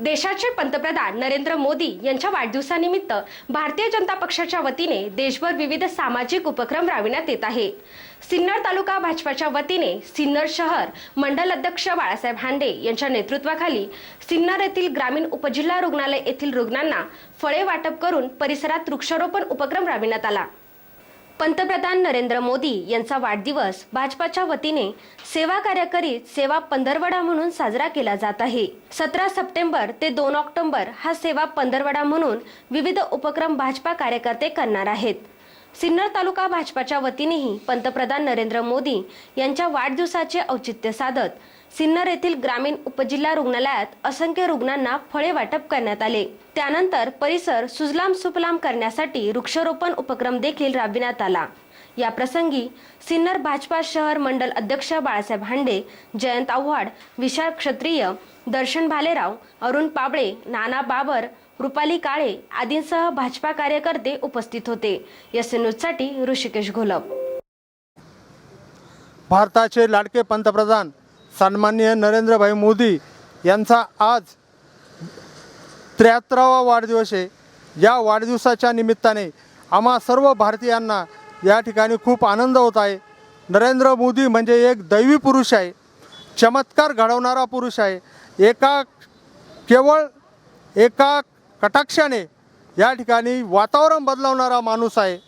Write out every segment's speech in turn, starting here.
देशाचे पंतप्रधान नरेंद्र मोदी यांच्या वाढदिवसानिमित्त भारतीय जनता पक्षाच्या वतीने देशभर विविध सामाजिक उपक्रम राबविण्यात येत आहे सिन्नर तालुका भाजपाच्या वतीने सिन्नर शहर मंडल अध्यक्ष बाळासाहेब हांडे यांच्या नेतृत्वाखाली सिन्नर येथील ग्रामीण उपजिल्हा रुग्णालय येथील रुग्णांना फळे वाटप करून परिसरात वृक्षारोपण उपक्रम राबविण्यात आला. पंतप्रधान नरेंद्र मोदी यांचा वाढदिवस भाजपाच्या वतीने सेवा कार्य करीत सेवा पंधरवडा म्हणून साजरा केला जात आहे. सतरा सप्टेंबर ते दोन ऑक्टोबर हा सेवा पंधरवडा म्हणून विविध उपक्रम भाजपा कार्यकर्ते करणार आहेत. सिन्नर तालुका भाजपाच्या वतीनेही पंतप्रधान नरेंद्र मोदी यांच्या वाढदिवसाचे औचित्य साधत सिन्नर येथील ग्रामीण उपजिल्हा रुग्णालयात असंख्य रुग्णांना फळे वाटप करण्यात आले. त्यानंतर परिसर सुजलाम सुफलाम करण्यासाठी वृक्षारोपण उपक्रम देखील राबविण्यात आला. या प्रसंगी सिन्नर भाजपा शहर मंडल अध्यक्ष बाळासाहेब हांडे जयंत आव्हाड विशाल क्षत्रिय दर्शन भालेराव अरुण पाबळे नाना बाबर रुपाली काळे आदींसह भाजपा कार्यकर्ते उपस्थित होते. एस न्यूजसाठी ऋषिकेश घोलप. भारताचे लाडके पंतप्रधान सन्माननीय नरेंद्रभाई मोदी यांचा आज त्र्याहत्तरावा वाढदिवस आहे. या वाढदिवसाच्या निमित्ताने आम्हा सर्व भारतीयांना या ठिकाणी खूप आनंद होत आहे. नरेंद्र मोदी म्हणजे एक दैवी पुरुष आहे. चमत्कार घडवणारा पुरुष आहे. एका केवळ एका कटाक्षाने या ठिकाणी वातावरण बदलवणारा माणूस आहे.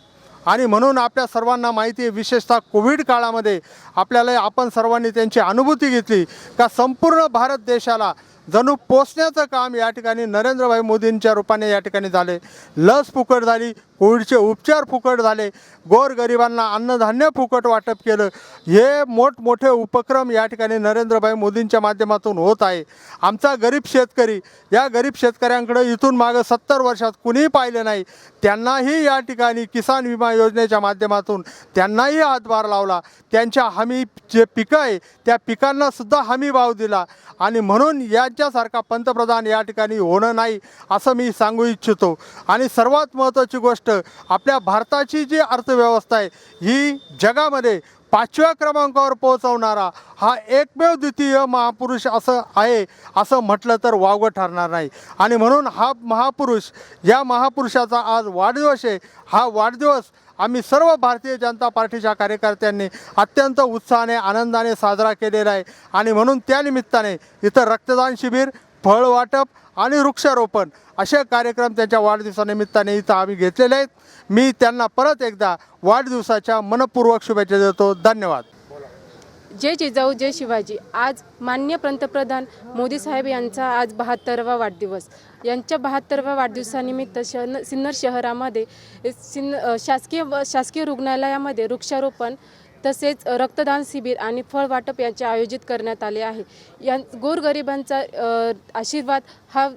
आणि म्हणून आपल्या सर्वांना माहिती आहे विशेषतः कोविड काळामध्ये आपल्याला आपण सर्वांनी त्यांची अनुभूती घेतली का संपूर्ण भारत देशाला जणू पोचण्याचं काम या ठिकाणी नरेंद्रभाई मोदींच्या रूपाने या ठिकाणी झाले. लस फुकट झाली कोविडचे उपचार फुकट झाले गोरगरिबांना अन्नधान्य फुकट वाटप केलं. हे मोठमोठे उपक्रम या ठिकाणी नरेंद्रभाई मोदींच्या माध्यमातून होत आहे. आमचा गरीब शेतकरी या गरीब शेतकऱ्यांकडे इथून मागं सत्तर वर्षात कुणीही पाहिले नाही. त्यांनाही या ठिकाणी किसान विमा योजनेच्या माध्यमातून त्यांनाही हातभार लावला. त्यांच्या हमी जे पिकं आहे त्या पिकांनासुद्धा हमी भाव दिला. आणि म्हणून या राज्यासारखा पंतप्रधान या ठिकाणी होणं नाही असं मी सांगू इच्छितो. आणि सर्वात महत्त्वाची गोष्ट आपल्या भारताची जी अर्थव्यवस्था आहे ही जगामध्ये पाचव्या क्रमांकावर पोहोचवणारा हा एकमेव द्वितीय महापुरुष असं आहे असं म्हटलं तर वावगं ठरणार नाही. आणि म्हणून हा महापुरुष या महापुरुषाचा आज वाढदिवस आहे. हा वाढदिवस आम्ही सर्व भारतीय जनता पार्टीच्या कार्यकर्त्यांनी अत्यंत उत्साहाने आनंदाने साजरा केलेला आहे. आणि म्हणून त्यानिमित्ताने इथं रक्तदान शिबिर फळ वाटप आणि वृक्षारोपण असे कार्यक्रम त्यांच्या वाढदिवसानिमित्ताने इथं आम्ही घेतलेले आहेत. मी त्यांना परत एकदा वाढदिवसाच्या मनपूर्वक शुभेच्छा देतो. धन्यवाद. जय जिजाऊ जय शिवाजी. आज मान्य पंतप्रधान मोदी साहेब यांचा आज बहात्तरवा वाढदिवस. यांच्या बहात्तरव्या वाढदिवसानिमित्त शन सिन्नर शहरामध्ये सिन्न शासकीय व शासकीय रुग्णालयामध्ये वृक्षारोपण तसेच रक्तदान शिबिर आणि फळ वाटप यांचे आयोजित करण्यात आले आहे. या गोरगरिबांचा आशीर्वाद हा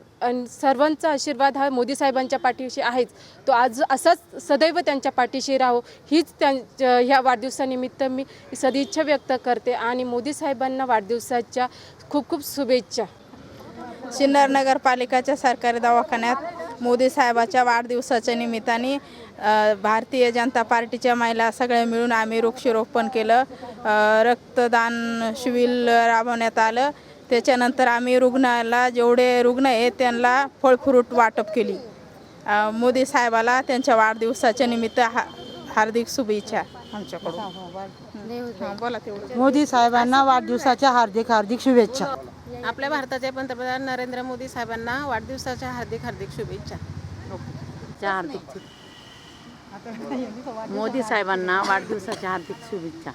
सर्वांचा आशीर्वाद हा मोदी साहेबांच्या पाठीशी आहेच. तो आज असाच सदैव त्यांच्या पाठीशी राहो हीच त्यांच्या ह्या वाढदिवसानिमित्त मी सदिच्छा व्यक्त करते आणि मोदी साहेबांना वाढदिवसाच्या खूप खूप शुभेच्छा. सिन्नर नगरपालिकाच्या सरकारी दवाखान्यात मोदी साहेबाच्या वाढदिवसाच्या निमित्ताने भारतीय जनता पार्टीच्या महिला सगळ्या मिळून आम्ही वृक्षारोपण केलं. रक्तदान शिबिर राबवण्यात आलं. त्याच्यानंतर आम्ही रुग्णाला जेवढे रुग्ण आहेत त्यांना फळफ्रूट वाटप केली. मोदी साहेबाला त्यांच्या वाढदिवसाच्या निमित्त हा हार्दिक शुभेच्छा. आमच्याकडून. हां, बोला तेवढं. मोदी साहेबांना वाढदिवसाच्या हार्दिक हार्दिक शुभेच्छा. आपल्या भारताचे पंतप्रधान नरेंद्र मोदी साहेबांना वाढदिवसाच्या हार्दिक हार्दिक शुभेच्छा. हार्दिक मोदी साहेबांना वाढदिवसाच्या हार्दिक शुभेच्छा.